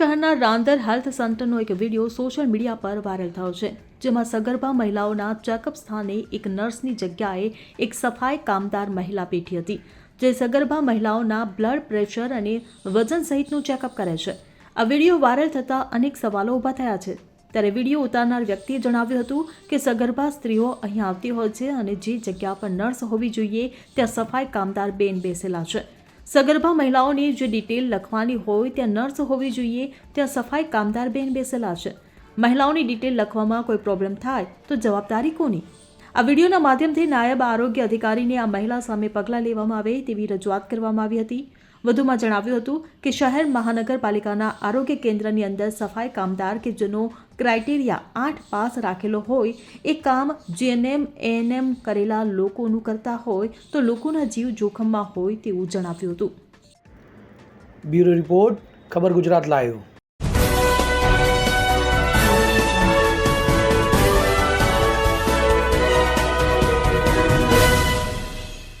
શહેરના રાંદર હેલ્થ સેન્ટરનો એક વીડિયો સોશિયલ મીડિયા પર વાયરલ થયો છે, જેમાં સગર્ભા મહિલાઓના ચેકઅપ સ્થાને એક નર્સની જગ્યાએ એક સફાઈ કામદાર મહિલા બેઠી હતી, જે સગર્ભા મહિલાઓના બ્લડ પ્રેશર અને વજન સહિતનું ચેકઅપ કરે છે. આ વીડિયો વાયરલ થતાં અનેક સવાલો ઊભા થયા છે. ત્યારે વીડિયો ઉતારનાર વ્યક્તિએ જણાવ્યું હતું કે સગર્ભા સ્ત્રીઓ અહીં આવતી હોય છે અને જે જગ્યા પર નર્સ હોવી જોઈએ, ત્યાં સફાઈ કામદાર બેન બેસેલા છે. સગર્ભા મહિલાઓની જે ડિટેલ લખવાની હોય ત્યાં નર્સ હોવી જોઈએ, ત્યાં સફાઈ કામદાર બેન બેસેલા છે. મહિલાઓની ડિટેલ લખવામાં કોઈ પ્રોબ્લેમ થાય તો જવાબદારી કોની? આ વિડીયોના માધ્યમથી નાયબ આરોગ્ય અધિકારીને આ મહિલા સામે પગલાં લેવામાં આવે તેવી રજૂઆત કરવામાં આવી હતી. વધુમાં જણાવ્યું હતું કે શહેર મહાનગરપાલિકાના આરોગ્ય કેન્દ્રની અંદર સફાઈ કામદાર કે જેનો ક્રાઇટેરિયા આઠ પાસ રાખેલો હોય, એ કામ જીએનએમ, એએનએમ કરેલા લોકોનું કરતા હોય, તો લોકોના જીવ જોખમમાં હોય તેવું જણાવ્યું હતું. બ્યુરો રિપોર્ટ, ખબર ગુજરાત લાઈવ.